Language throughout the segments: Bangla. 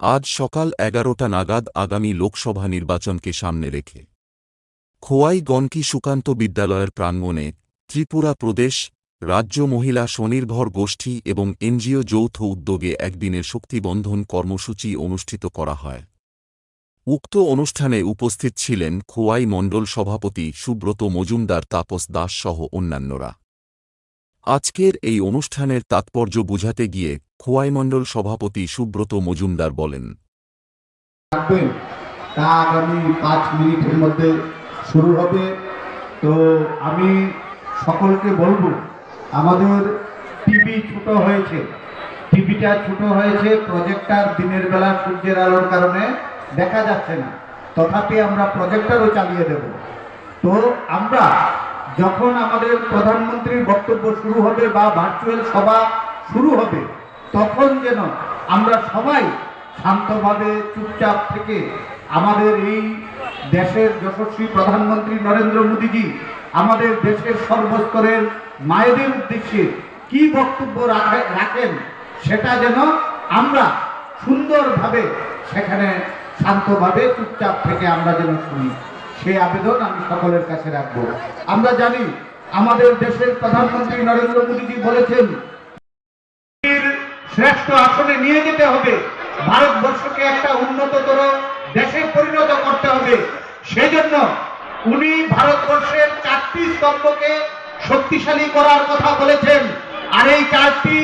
আজ সকাল এগারোটা নাগাদ আগামী লোকসভা নির্বাচনকে সামনে রেখে। খোয়াই গণকি সুকান্ত বিদ্যালয়ের প্রাঙ্গণে ত্রিপুরা প্রদেশ রাজ্য মহিলা স্বনির্ভর গোষ্ঠী এবং এনজিও যৌথ উদ্যোগে একদিনের শক্তিবন্ধন কর্মসূচি অনুষ্ঠিত করা হয়। উক্ত অনুষ্ঠানে উপস্থিত ছিলেন খোয়াই মণ্ডল সভাপতি সুব্রত মজুমদার, তাপস দাস সহ অন্যান্যরা। আজকের এই অনুষ্ঠানের তাৎপর্য বুঝাতে গিয়ে খোয়াইমণ্ডল সভাপতি সুব্রত মজুমদার বলেন তা আগামী পাঁচ মিনিটের মধ্যে শুরু হবে। তো আমি সকলকে বলব, আমাদের টিভি ছোট হয়েছে। টিভিটা ছোট হয়েছে প্রজেক্টার দিনের বেলা সূর্যের আলোর কারণে দেখা যাচ্ছে না। তথাপি আমরা প্রজেক্টারও চালিয়ে দেব। তো আমরা যখন আমাদের প্রধানমন্ত্রীর বক্তব্য শুরু হবে বা ভার্চুয়াল সভা শুরু হবে, তখন যেন আমরা সবাই শান্তভাবে চুপচাপ থেকে আমাদের এই দেশের যশস্বী প্রধানমন্ত্রী নরেন্দ্র মোদীজি, আমাদের দেশের সর্বস্তরের মায়েদের উদ্দেশ্যে কি বক্তব্য রাখে রাখেন, সেটা যেন আমরা সুন্দরভাবে সেখানে শান্তভাবে চুপচাপ থেকে আমরা যেন শুনি। সেই আবেদন আমি সকলের কাছে রাখব। আমরা জানি আমাদের দেশের প্রধানমন্ত্রী নরেন্দ্র মোদীজি বলেছেন শ্রেষ্ঠ আসনে নিয়ে যেতে হবে, ভারতবর্ষকে একটা উন্নততর দেশে পরিণত করতে হবে। সেজন্য উনি ভারতবর্ষের চারটি স্তম্ভকে শক্তিশালী করার কথা বলেছেন। আর এই চারটি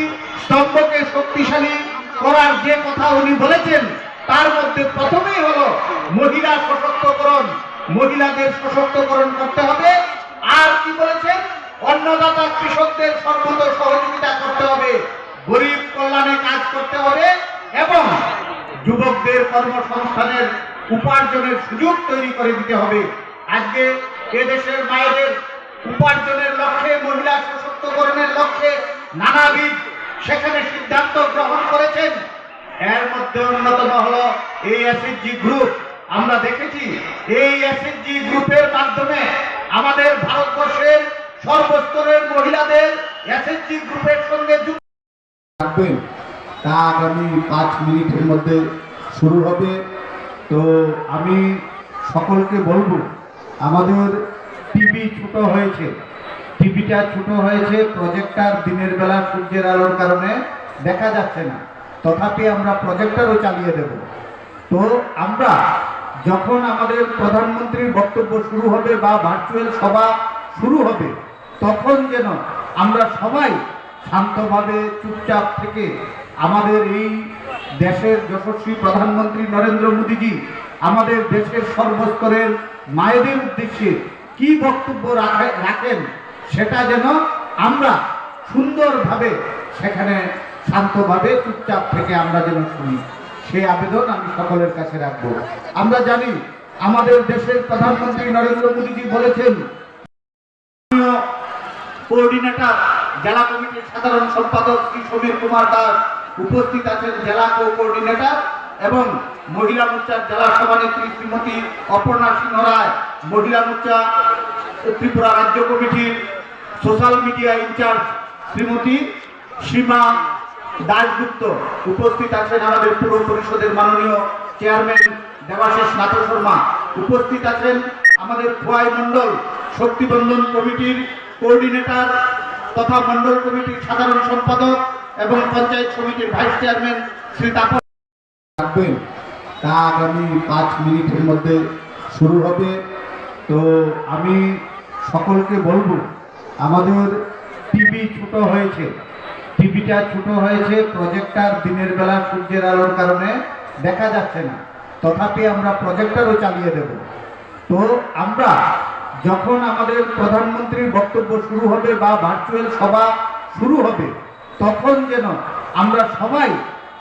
স্তম্ভকে শক্তিশালী করার যে কথা উনি বলেছেন, তার মধ্যে প্রথমেই হলো মহিলা সশক্তকরণ। মহিলাদের সশক্তকরণ করতে হবে। আর কি বলেছেন? অন্নদাতা কৃষকদের সর্বত সহযোগিতা করতে হবে। গরিব কল্যাণে কাজ করতে হবে এবং যুবকদের কর্মসংস্থানের উপার্জনের সুযোগ তৈরি করে দিতে হবে। আজকে এদেশের মায়েদের উপার্জনের লক্ষ্যে, মহিলা সশক্তকরণের লক্ষ্যে নানাবিধ সেখানে সিদ্ধান্ত গ্রহণ করেছেন। এর মধ্যে অন্যতম হলো এই এসএসজি গ্রুপ আমরা দেখেছি এই এসএসজি গ্রুপের মাধ্যমে আমাদের ভারতবর্ষের সর্বস্তরের মহিলাদের এসএসজি গ্রুপের সঙ্গে রাখবেন তা আগামী পাঁচ মিনিটের মধ্যে শুরু হবে। তো আমি সকলকে বলব, আমাদের টিভি ছোট হয়েছে। টিভিটা ছোট হয়েছে প্রজেক্টার দিনের বেলা সূর্যের আলোর কারণে দেখা যাচ্ছে না। তথাপি আমরা প্রজেক্টারও চালিয়ে দেব। তো আমরা যখন আমাদের প্রধানমন্ত্রীর বক্তব্য শুরু হবে বা ভার্চুয়াল সভা শুরু হবে, তখন যেন আমরা সবাই শান্তভাবে চুপচাপ থেকে আমাদের এই দেশের যশস্বী প্রধানমন্ত্রী নরেন্দ্র মোদীজি, আমাদের দেশের সর্বস্তরের মায়েদের উদ্দেশ্যে কি বক্তব্য রাখে রাখেন সেটা যেন আমরা সুন্দরভাবে সেখানে শান্তভাবে চুপচাপ থেকে আমরা যেন শুনি। সেই আবেদন আমি সকলের কাছে রাখব। আমরা জানি আমাদের দেশের প্রধানমন্ত্রী নরেন্দ্র মোদীজি বলেছেন কোঅর্ডিনেটর, জেলা কমিটির সাধারণ সম্পাদক শ্রী সমীর কুমার দাস উপস্থিত আছেন জেলা কো কোঅর্ডিনেটর এবং মহিলা মোর্চার জেলা সভানেত্রী শ্রীমতী অপর্ণা সিংহ রায়, মহিলা মোর্চা ত্রিপুরা রাজ্য কমিটির social media in-charge Shrimati Seema Dasgupta উপস্থিত আছেন আমাদের পুর পরিষদের মাননীয় চেয়ারম্যান দেবাশিস নাথ শর্মা। উপস্থিত আছেন আমাদের খোয়াই মণ্ডল শক্তিবন্ধন কমিটির কোঅর্ডিনেটর তথা মণ্ডল কমিটির সাধারণ সম্পাদক এবং পঞ্চায়েত সমিতির ভাইস চেয়ারম্যান শ্রী তাপস রাখবেন তা আগামী পাঁচ মিনিটের মধ্যে শুরু হবে। তো আমি সকলকে বলব, আমাদের টিভি ছোট হয়েছে। টিভিটা ছোট হয়েছে প্রজেক্টার দিনের বেলা সূর্যের আলোর কারণে দেখা যাচ্ছে না। তথাপি আমরা প্রজেক্টারও চালিয়ে দেব। তো আমরা যখন আমাদের প্রধানমন্ত্রীর বক্তব্য শুরু হবে বা ভার্চুয়াল সভা শুরু হবে, তখন যেন আমরা সবাই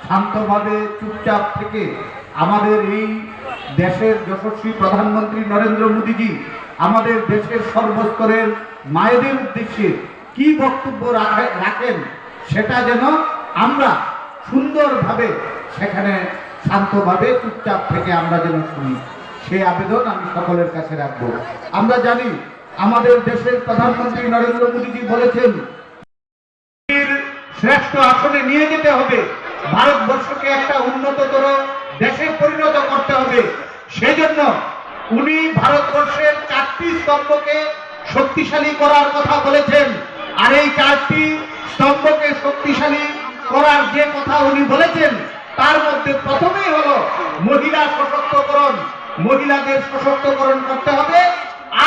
শান্তভাবে চুপচাপ থেকে আমাদের এই দেশের যশস্বী প্রধানমন্ত্রী নরেন্দ্র মোদীজি, আমাদের দেশের সর্বস্তরের মায়েদের উদ্দেশ্যে কি বক্তব্য রাখে রাখেন সেটা যেন আমরা সুন্দরভাবে সেখানে শান্তভাবে চুপচাপ থেকে আমরা যেন শুনি। সেই আবেদন আমি সকলের কাছে রাখব। আমরা জানি আমাদের দেশের প্রধানমন্ত্রী নরেন্দ্র মোদীজি বলেছেন শ্রেষ্ঠ আসনে নিয়ে যেতে হবে। ভারতবর্ষকে একটা উন্নততর দেশে পরিণত করতে হবে। সেজন্য উনি ভারতবর্ষের চারটি স্তম্ভকে শক্তিশালী করার কথা বলেছেন। আর এই চারটি স্তম্ভকে শক্তিশালী করার যে কথা উনি বলেছেন, তার মধ্যে প্রথমেই হলো মহিলা সশক্তকরণ। মহিলাদের সশক্তকরণ করতে হবে।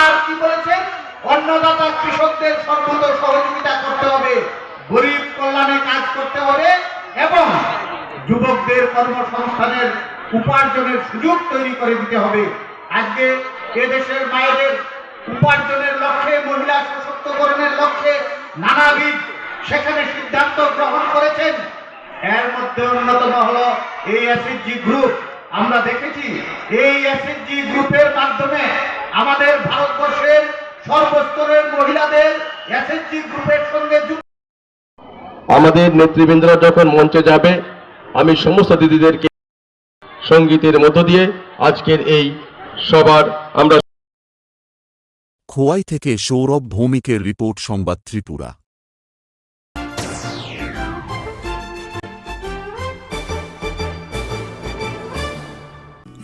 আর কি বলেছেন? অন্নদাতা কৃষকদের সর্বত সহযোগিতা করতে হবে। গরিব কল্যাণে কাজ করতে হবে এবং যুবকদের কর্মসংস্থানের উপার্জনের সুযোগ তৈরি করে দিতে হবে। আজকে এদেশের মায়েদের উপার্জনের লক্ষ্যে, মহিলা সশক্তকরণের লক্ষ্যে নানাবিধ সেখানে সিদ্ধান্ত গ্রহণ করেছেন। এর মধ্যে অন্যতম হলো এই এসএসজি গ্রুপ আমরা দেখেছি এই এসএসজি গ্রুপের মাধ্যমে আমাদের ভারতবর্ষের সর্বস্তরের মহিলাদের এসএসজি গ্রুপের সঙ্গে যুক্ত আমাদের নেতৃবৃন্দরা যখন মঞ্চে যাবে আমি সমস্ত দিদিদেরকে সঙ্গীতের মধ্য দিয়ে আজকের এই সবার আমরা খোয়াই থেকে সৌরভ ভৌমিকের রিপোর্ট সংবাদ ত্রিপুরা।